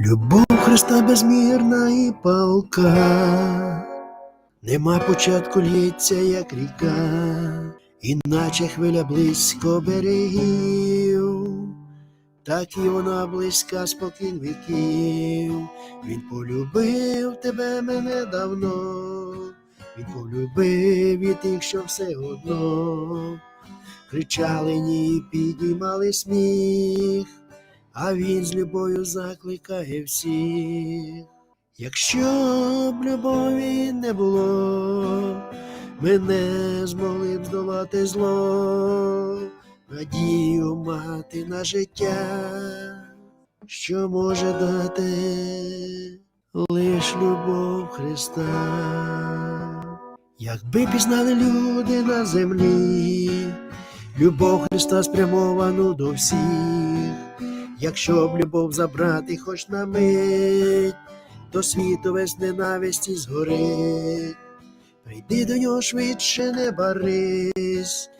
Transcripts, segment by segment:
Любов Христа безмірна і палка, нема початку лється, як ріка, іначе хвиля близько берегів, так і вона близька спокін віків. Він полюбив тебе мене давно, він полюбив і тих, що все одно, кричали ні, піднімали сміх а він з любов'ю закликає всіх. Якщо б любові не було, ми не змогли б здолати зло, надію мати на життя, що може дати лиш любов Христа. Якби пізнали люди на землі, любов Христа спрямовану до всіх. Якщо б любов забрати хоч на мить, то світу весь ненависті згорить. Прийди до нього швидше, не барись,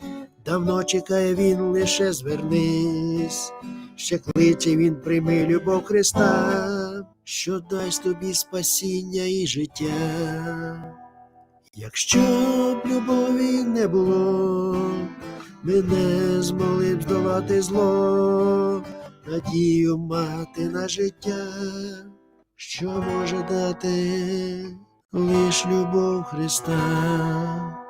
давно чекає він, лише звернись, ще кличе він, прийми любов Христа, що дасть тобі спасіння і життя. Якщо б любові не було, ми не змогли б здолати зло надію мати на життя, що може дати лиш любов Христа.